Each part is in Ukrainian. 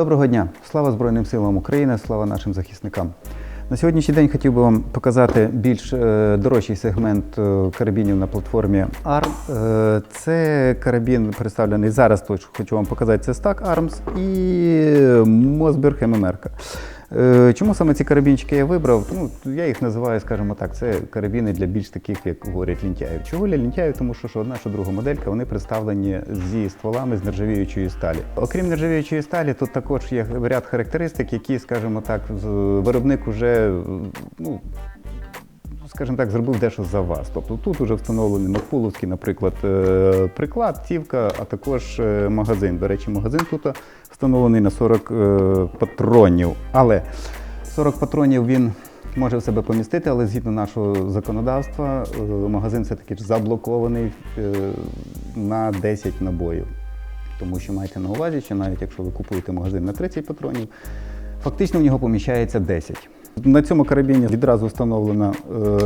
Доброго дня! Слава Збройним силам України, слава нашим захисникам. На сьогоднішній день хотів би вам показати більш е, дорожчий сегмент е, карабінів на платформі ARM. Е, це карабін представлений зараз, хочу вам показати, це Stack Arms і Мосберг ММР. Е, Чому саме ці карабінчики я вибрав? Ну, я їх називаю, скажімо так, це карабіни для більш таких, як говорять, лінтяїв. Чого для лінтяїв? Тому що, що одна, що друга моделька, вони представлені зі стволами з нержавіючої сталі. Окрім нержавіючої сталі, тут також є ряд характеристик, які, скажімо так, виробник уже ну, скажімо так, зробив дещо за вас. Тобто тут вже встановлений Макпуловський, наприклад, е, приклад, цівка, а також е, магазин. До речі, магазин тут встановлений на 40 е, патронів. Але 40 патронів він може в себе помістити, але згідно нашого законодавства, магазин все-таки ж заблокований на 10 набоїв. Тому що майте на увазі, що навіть якщо ви купуєте магазин на 30 патронів, фактично в нього поміщається 10. На цьому карабіні відразу встановлено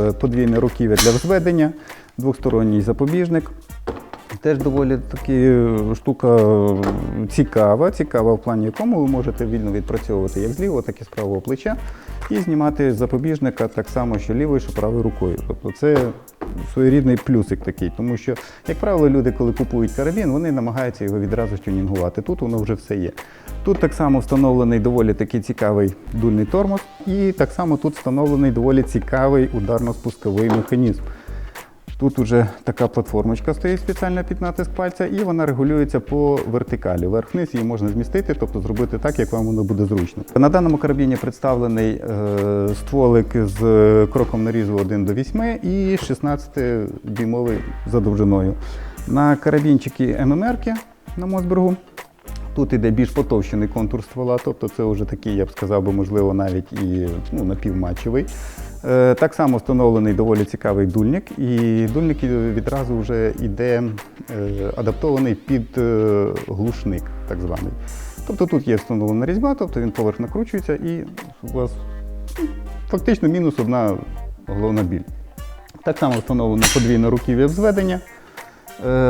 е, подвійне руків'я для взведення, двосторонній запобіжник. Теж доволі таки е, штука е, цікава, цікава в плані якому ви можете вільно відпрацьовувати як з лівого, так і з правого плеча, і знімати запобіжника так само, що лівою, що правою рукою. Тобто це своєрідний плюсик такий, тому що, як правило, люди, коли купують карабін, вони намагаються його відразу тюнінгувати. Тут воно вже все є. Тут так само встановлений доволі такий цікавий дульний тормоз, і так само тут встановлений доволі цікавий ударно-спусковий механізм. Тут вже така платформочка стоїть спеціально під натиск пальця, і вона регулюється по вертикалі. Вверх-вниз її можна змістити, тобто зробити так, як вам воно буде зручно. На даному карабіні представлений е, стволик з кроком нарізу 1 до 8 і 16-дюймовий за довжиною. На карабінчики ММР на Мосбергу Тут іде більш потовщений контур ствола, тобто це вже такий, я б сказав, би, можливо, навіть і ну, напівматчевий. Е, Так само встановлений доволі цікавий дульник, і дульник відразу вже йде е, адаптований під е, глушник, так званий. Тобто тут є встановлена різьба, тобто він поверх накручується і у вас ну, фактично мінус одна головна біль. Так само встановлено подвійне руків'я взведення.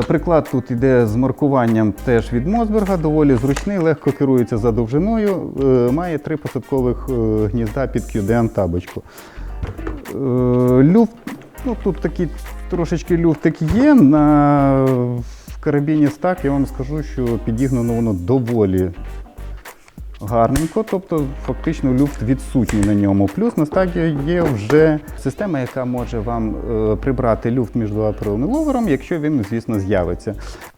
Приклад тут йде з маркуванням теж від Мосберга, доволі зручний, легко керується за довжиною, має три посадкових гнізда під QDM табочку. Е, Люфт, ну тут такий трошечки люфтик є. На в карабіні стак я вам скажу, що підігнано воно доволі гарненько, тобто фактично люфт відсутній на ньому. Плюс на стадії є вже система, яка може вам е, прибрати люфт між і ловером, якщо він, звісно, з'явиться.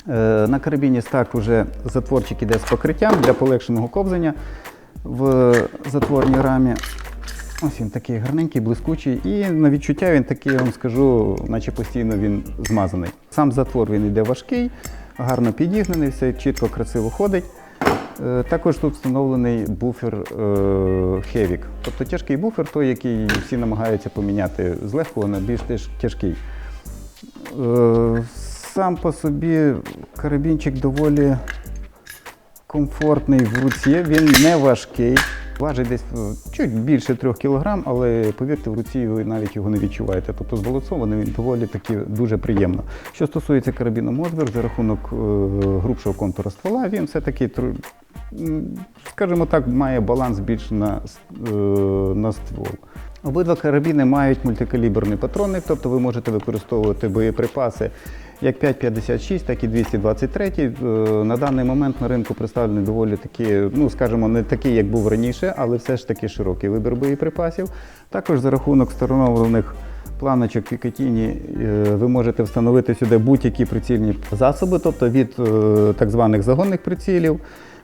Е, на карабіні стак вже затворчик іде з покриттям для полегшеного ковзання в затворній рамі. Ось він такий гарненький, блискучий, і на відчуття він такий, я вам скажу, наче постійно він змазаний. Сам затвор він йде важкий, гарно підігнаний, все чітко, красиво ходить. Е, Також тут встановлений буфер е, Hevik. Тобто тяжкий буфер, той, який всі намагаються поміняти з легкого на більш тяжкий. Е, Сам по собі карабінчик доволі комфортний в руці, він не важкий. Важить десь е, чуть більше 3 кг, але повірте, в руці ви навіть його не відчуваєте. Тобто збалансований він доволі таки дуже приємно. Що стосується карабіну Модвер, за рахунок е, грубшого контура ствола, він все-таки, скажімо так, має баланс більш на, е, на ствол. Обидва карабіни мають мультикаліберний патронник, тобто ви можете використовувати боєприпаси як 5,56, так і 223. Е, На даний момент на ринку представлений доволі такі, ну скажімо, не такий, як був раніше, але все ж таки широкий вибір боєприпасів. Також за рахунок встановлених планочок Пікатіні е, ви можете встановити сюди будь-які прицільні засоби, тобто від е, так званих загонних прицілів,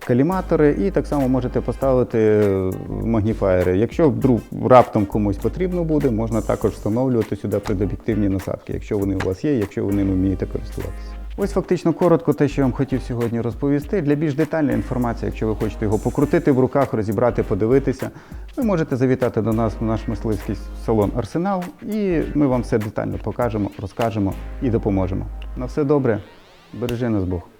каліматори, і так само можете поставити магніфаєри. Якщо вдруг раптом комусь потрібно буде, можна також встановлювати сюди предоб'єктивні насадки, якщо вони у вас є, якщо ви ними вмієте користуватися. Ось фактично коротко те, що я вам хотів сьогодні розповісти. Для більш детальної інформації, якщо ви хочете його покрутити в руках, розібрати, подивитися, ви можете завітати до нас в наш мисливський салон Арсенал, і ми вам все детально покажемо, розкажемо і допоможемо. На все добре, бережи нас Бог.